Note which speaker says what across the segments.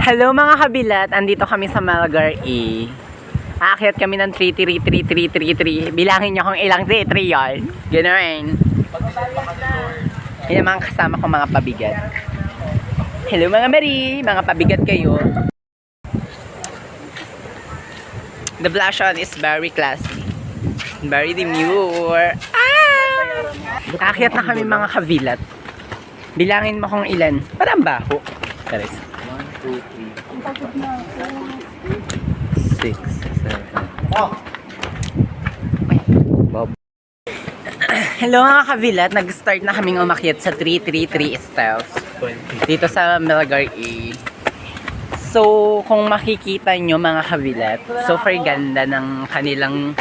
Speaker 1: Hello mga kabilat, andito kami sa Malgar E. Aakyat kami ng 3333333. Bilangin niyo kung ilang 33 yun. Ganoon. Yan ang kasama kong mga pabigat. Hello mga Mary, mga pabigat kayo. The blush on is very classy. Very demure. Ah! Aakyat na kami mga kabilat. Bilangin mo kung ilan. Parang baho. Charis.
Speaker 2: 1, 2, 3, 6, 7. Oh!
Speaker 1: Hello mga kabilat, nag-start na kaming umakyat sa 333 Steps
Speaker 2: 20.
Speaker 1: dito sa Melgar E. So, kung makikita nyo mga kabilat, super ganda ng kanilang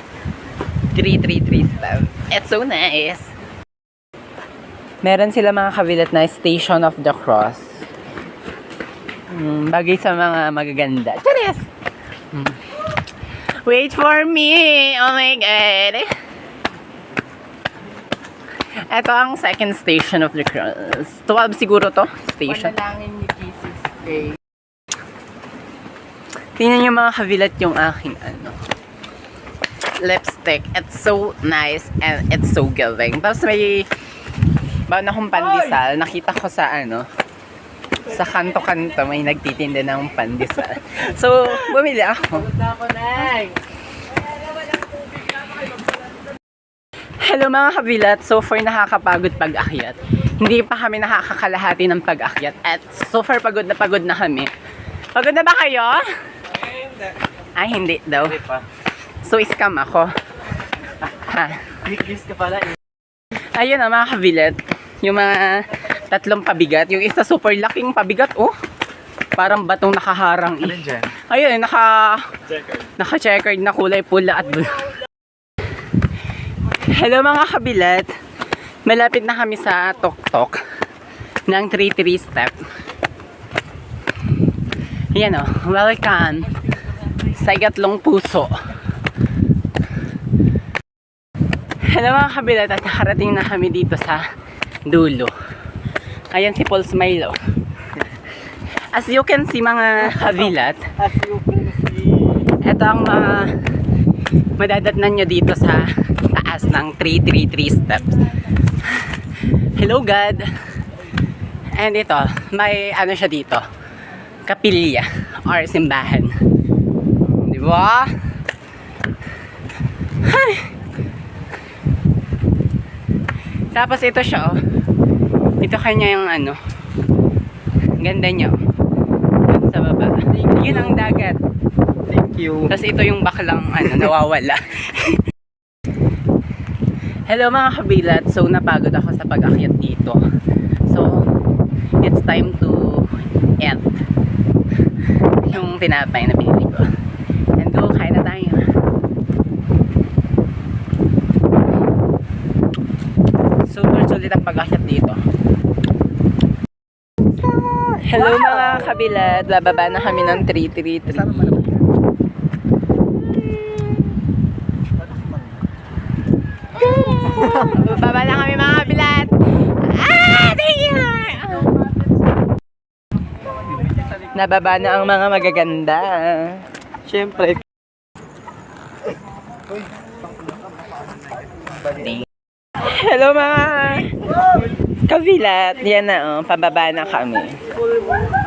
Speaker 1: 333 Steps. It's so nice! Meron sila mga kabilat na Station of the Cross. Mm, bagay sa mga magaganda. Charis! Mm. Wait for me! Oh my God! Ito ang second station of the cross. 12 siguro to, station.
Speaker 2: Panalangin ni Jesus kay
Speaker 1: Tingnan niyo mga kabilat yung aking ano lipstick. It's so nice and it's so giving. Tapos may baon akong pandesal. Nakita ko sa ano sa kanto-kanto may nagtitinda ng pandesal. So, bumili ako. Hello mga kabilat, so far nakakapagod pag-akyat. Hindi pa kami nakakakalahati ng pag-akyat at so far pagod na pagod na kami. Pagod na ba kayo? Ay, hindi daw. So, scam ako. Ha.
Speaker 2: Weeklies ka pala eh.
Speaker 1: Ayun na mga kabilat. Yung mga tatlong pabigat. Yung isa super laking pabigat, oh. Parang batong nakaharang.
Speaker 2: Ano
Speaker 1: Eh.
Speaker 2: dyan?
Speaker 1: Ayun, naka,
Speaker 2: Checker.
Speaker 1: naka-checkered na kulay pula at blue. Hello mga kabilat. Malapit na kami sa Tok-Tok ng 3-3 step. Yan o, welcome sa Igatlong Puso. Hello mga kabilat at nakarating na kami dito sa dulo. Ayan si Paul Smilo. As you can see mga kabilat,
Speaker 2: As you can see.
Speaker 1: ito ang mga madadatnan nyo dito sa taas ng 333 steps. Hello God! And ito, may ano siya dito, kapilya or simbahan. Di ba? Ay! Tapos ito siya, oh. Ito kanya yung ano. Ganda oh. Dun sa baba. Yun ang dagat.
Speaker 2: Thank you.
Speaker 1: Tapos ito yung baklang ano, nawawala. Hello mga kabilat. So napagod ako sa pag-akyat dito. So it's time to eat yung tinapay na binili ko. And go, kain na tayo. Super sulit ang pag-akyat dito. Hello mga kabilat. Bababa na kami ng 333. Baba na kami mga kabilat. Ah, thank you. Nababa na ang mga magaganda.
Speaker 2: Siyempre.
Speaker 1: Hello mga kabilat. Yan na oh, pababa na kami. বলব।